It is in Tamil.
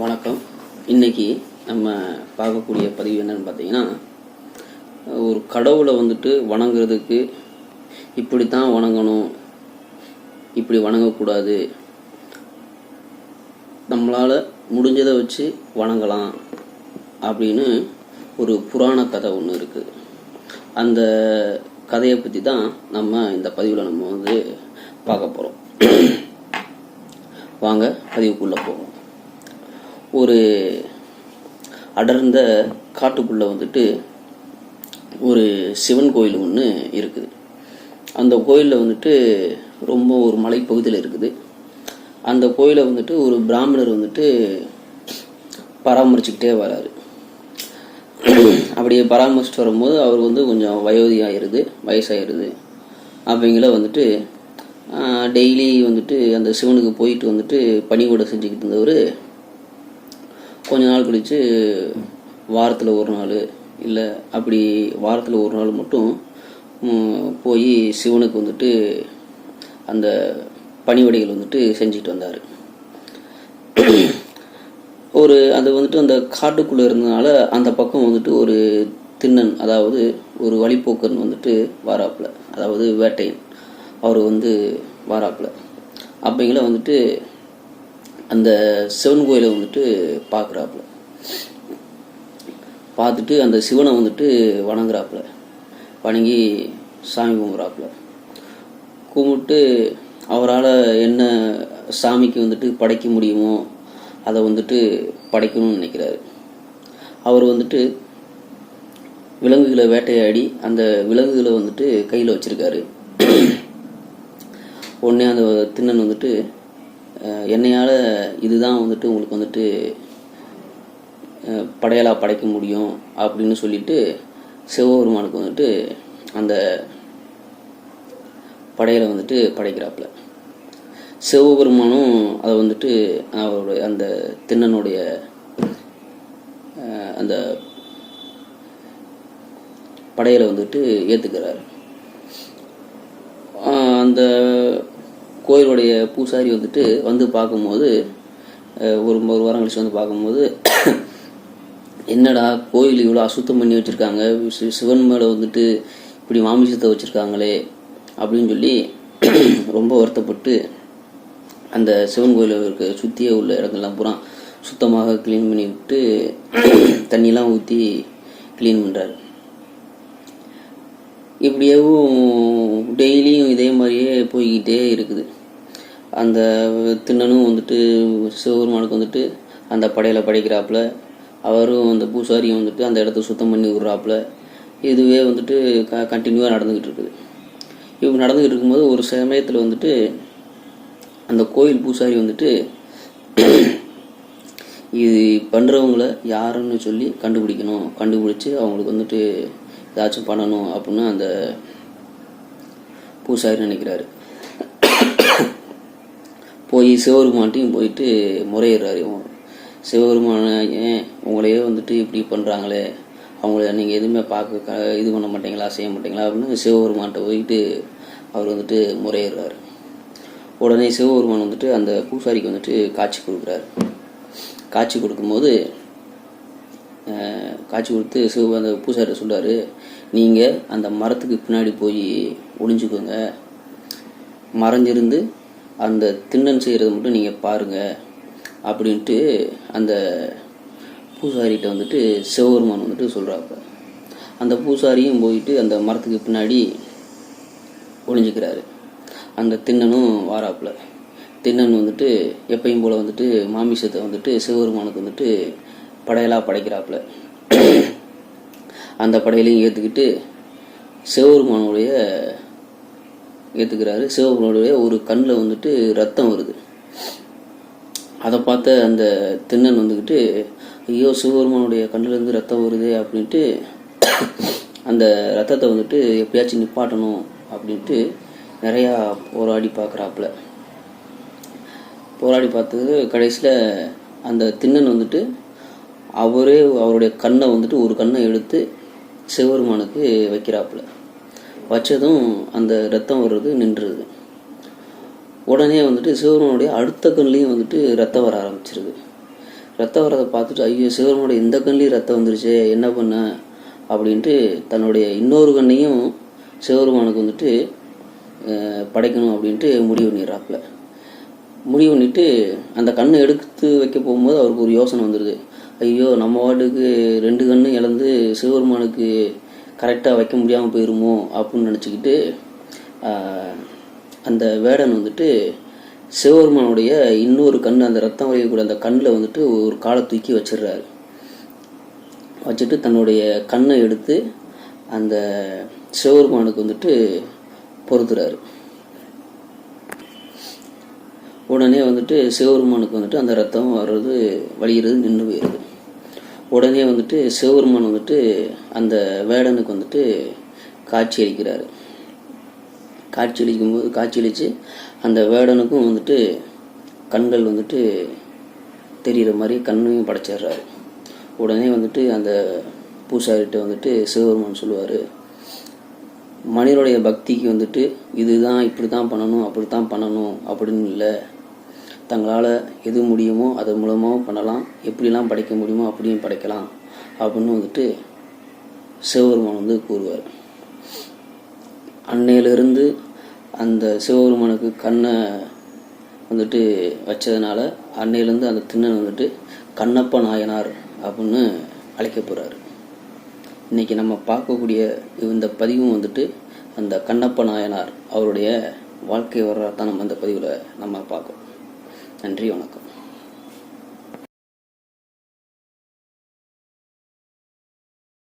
வணக்கம். இன்னைக்கு நம்ம பார்க்கக்கூடிய பதிவு என்னன்னு பார்த்தீங்கன்னா ஒரு கடவுளை வந்துட்டு வணங்குறதுக்கு இப்படி தான் வணங்கணும் இப்படி வணங்கக்கூடாது. நம்மளால் முடிஞ்சதை வச்சு வணங்கலாம் அப்படின்னு ஒரு புராண கதை ஒன்று இருக்குது அந்த கதையை பற்றி தான் நம்ம இந்த பதிவில் நம்ம வந்து பார்க்க போகிறோம் வாங்க பதிவுக்குள்ளே போவோம். ஒரு அடர்ந்த காட்டுக்குள்ளே வந்துட்டு ஒரு சிவன் கோயில் ஒன்று இருக்குது. அந்த கோயிலில் வந்துட்டு ரொம்ப ஒரு மலைப்பகுதியில் இருக்குது. அந்த கோயிலை வந்துட்டு ஒரு பிராமணர் வந்துட்டு பராமரிச்சுக்கிட்டே வராரு. அப்படியே பராமரிச்சுட்டு வரும்போது அவர் வந்து கொஞ்சம் வயோதி வயசாயிருது. அப்படிங்கள வந்துட்டு டெய்லி வந்துட்டு அந்த சிவனுக்கு போயிட்டு வந்துட்டு பணிவிடை செஞ்சுக்கிட்டு இருந்தவர் கொஞ்ச நாள் கழித்து வாரத்தில் ஒரு நாள் இல்லை அப்படி வாரத்தில் ஒரு நாள் மட்டும் போய் சிவனுக்கு வந்துட்டு அந்த பணிவடைகள் வந்துட்டு செஞ்சுட்டு வந்தார். ஒரு அது வந்துட்டு அந்த காட்டுக்குள்ளே இருந்தனால அந்த பக்கம் வந்துட்டு ஒரு திண்ணன் அதாவது ஒரு வழிப்போக்கன் வந்துட்டு வாராப்பில் அதாவது வேட்டையன் அவர் வந்து வாராப்பில். அப்படிங்கள வந்துட்டு அந்த சிவன் கோயிலை வந்துட்டு பார்க்குறாப்புல. பார்த்துட்டு அந்த சிவனை வந்துட்டு வணங்குறாப்புல. வணங்கி சாமி கும்பிட்றாப்புல. கும்பிட்டு அவரால் என்ன சாமிக்கு வந்துட்டு படைக்க முடியுமோ அதை வந்துட்டு படைக்கணும்னு நினைக்கிறாரு. அவர் வந்துட்டு விலங்குகளை வேட்டையாடி அந்த விலங்குகளை வந்துட்டு கையில் வச்சுருக்காரு. உடனே அந்த திண்ணன் வந்துட்டு என்னையால் இதுதான் வந்துட்டு உங்களுக்கு வந்துட்டு படையலாக படைக்க முடியும் அப்படின்னு சொல்லிட்டு சிவபெருமானுக்கு வந்துட்டு அந்த படையலை வந்துட்டு படைக்கிறாப்புல. சிவபெருமானும் அதை வந்துட்டு அவருடைய அந்த திண்ணனுடைய அந்த படையலை வந்துட்டு ஏற்றுக்கிறாரு அந்த கோயிலுடைய பூசாரி வந்துட்டு வந்து பார்க்கும்போது ஒரு ஒரு வாரம் கழிச்சு வந்து பார்க்கும்போது என்னடா கோயில் இவ்வளோ அசுத்தம் பண்ணி வச்சுருக்காங்க சிவன் மேலே வந்துட்டு இப்படி மாமிசத்தை வச்சுருக்காங்களே அப்படின்னு சொல்லி ரொம்ப வருத்தப்பட்டு அந்த சிவன் கோயிலில் இருக்க சுற்றியே உள்ள இடங்கள்லாம் பூரா சுத்தமாக க்ளீன் பண்ணி விட்டு தண்ணியெலாம் ஊற்றி க்ளீன் பண்ணுறாரு இப்படியேவும் டெய்லியும் இதே மாதிரியே போய்கிட்டே இருக்குது. அந்த திண்ணனும் வந்துட்டு சிவபெருமானுக்கு வந்துட்டு அந்த படையில் படைக்கிறாப்புல. அவரும் அந்த பூசாரியும் வந்துட்டு அந்த இடத்த சுத்தம் பண்ணி விட்றாப்புல. இதுவே வந்துட்டு க கண்டினியூவாக நடந்துக்கிட்டு இருக்குது. இப்படி நடந்துக்கிட்டு இருக்கும்போது ஒரு சமயத்தில் வந்துட்டு அந்த கோயில் பூசாரி வந்துட்டு இது பண்ணுறவங்கள யாருன்னு சொல்லி கண்டுபிடிக்கணும். கண்டுபிடிச்சி அவங்களுக்கு வந்துட்டு ஏதாச்சும் பண்ணணும் அப்படின்னு அந்த பூசாரி நினைக்கிறாரு. போய் சிவபெருமான்ட்டையும் போயிட்டு முறையிடுறாரு இவன். சிவபெருமான ஏன் உங்களையே வந்துட்டு இப்படி பண்ணுறாங்களே அவங்கள நீங்கள் எதுவுமே பார்க்க இது பண்ண மாட்டீங்களா? செய்ய மாட்டீங்களா? அப்படின்னு சிவபெருமான்கிட்ட போயிட்டு அவர் வந்துட்டு முறையிடுறாரு. உடனே சிவபெருமான் வந்துட்டு அந்த பூசாரிக்கு வந்துட்டு காட்சி கொடுக்குறாரு. காட்சி கொடுக்கும்போது காட்சி கொடுத்து சிவ அந்த பூசாரி சொல்றாரு நீங்கள் அந்த மரத்துக்கு பின்னாடி போய் ஒளிஞ்சுக்கோங்க. மறைஞ்சிருந்து அந்த திண்ணன் செய்கிறத மட்டும் நீங்கள் பாருங்க. அப்படின்ட்டு அந்த பூசாரிகிட்ட வந்துட்டு சிவபெருமான் வந்துட்டு சொல்கிறாப்ப அந்த பூசாரியும் போயிட்டு அந்த மரத்துக்கு பின்னாடி ஒளிஞ்சிக்கிறாரு. அந்த திண்ணனும் வாராப்புல திண்ணன் வந்துட்டு எப்பயும் போல் வந்துட்டு மாமிசத்தை வந்துட்டு சிவபெருமானுக்கு வந்துட்டு படையலாக படைக்கிறாப்புல. அந்த படையிலையும் ஏற்றுக்கிட்டு சிவபெருமானுடைய ஏற்றுக்கிறாரு சிவபெருமானுடைய ஒரு கண்ணில் வந்துட்டு ரத்தம் வருது. அதை பார்த்த அந்த திண்ணன் வந்துக்கிட்டு ஐயோ சிவபெருமானுடைய கண்ணிலேருந்து ரத்தம் வருது அப்படின்ட்டு அந்த ரத்தத்தை வந்துட்டு எப்படியாச்சும் நிப்பாட்டணும் அப்படின்ட்டு நிறையா போராடி பார்க்குறாப்புல. போராடி பார்த்தது கடைசியில் அந்த திண்ணன் வந்துட்டு அவரே அவருடைய கண்ணை வந்துட்டு ஒரு கண்ணை எடுத்து சிவபெருமானுக்கு வைக்கிறாப்புல. வச்சதும் அந்த ரத்தம் வர்றது நின்றுது. உடனே வந்துட்டு சிவபெருமானுடைய அடுத்த கண்லேயும் வந்துட்டு ரத்தம் வர ஆரம்பிச்சிருது. ரத்தம் வரதை பார்த்துட்டு ஐயோ சிவருமனோட இந்த கண்லேயும் ரத்தம் வந்துருச்சே என்ன பண்ண? அப்படின்ட்டு தன்னுடைய இன்னொரு கண்ணையும் சிவபெருமானுக்கு வந்துட்டு படைக்கணும் அப்படின்ட்டு முடிவு பண்ணிடுறாப்புல. முடிவு பண்ணிட்டு அந்த கண்ணை எடுத்து வைக்க போகும்போது அவருக்கு ஒரு யோசனை வந்துடுது ஐயோ நம்ம வாட்டுக்கு ரெண்டு கண்ணு இழந்து சிவபெருமானுக்கு கரெக்டாக வைக்க முடியாமல் போயிருமோ அப்படின்னு நினச்சிக்கிட்டு அந்த வேடன் வந்துட்டு சிவபெருமானுடைய இன்னொரு கண் அந்த ரத்தம் வரையக்கூடிய அந்த கண்ணில் வந்துட்டு ஒரு காலை தூக்கி வச்சிடுறாரு. வச்சுட்டு தன்னுடைய கண்ணை எடுத்து அந்த சிவபெருமானுக்கு வந்துட்டு பொருத்துறாரு உடனே வந்துட்டு சிவபெருமானுக்கு வந்துட்டு அந்த ரத்தம் வர்றது வழிகிறது நின்று போயிடுது உடனே வந்துட்டு சிவபெருமான் வந்துட்டு அந்த வேடனுக்கு வந்துட்டு காட்சி அளிக்கிறாரு. காட்சி அளிக்கும்போது காட்சி அளித்து அந்த வேடனுக்கும் வந்துட்டு கண்கள் வந்துட்டு தெரிகிற மாதிரி கண்ணையும் படைச்சிடுறாரு. உடனே வந்துட்டு அந்த பூசாரிகிட்ட வந்துட்டு சிவபெருமான் சொல்லுவார் மனிதனுடைய பக்திக்கு வந்துட்டு இதுதான் இப்படி தான் பண்ணணும் அப்படி தான் பண்ணணும் அப்படின்னு இல்லை. தங்களால் எது முடியுமோ அது மூலமாகவும் பண்ணலாம். எப்படிலாம் படைக்க முடியுமோ அப்படியும் படைக்கலாம். அப்படின்னு வந்துட்டு சிவபெருமான் வந்து கூறுவார். அன்னையிலிருந்து அந்த சிவபெருமானுக்கு கண்ணை வந்துட்டு வச்சதுனால அன்னையிலேருந்து அந்த திண்ணன் வந்துட்டு கண்ணப்ப நாயனார் அப்படின்னு அழைக்க இன்றைக்கி நம்ம பார்க்கக்கூடிய இந்த பதிவும் வந்துட்டு அந்த கண்ணப்ப நாயனார் அவருடைய வாழ்க்கை வரலாறு தான் நம்ம இந்த பதிவில் நம்ம பார்க்கணும் நன்றி வணக்கம்.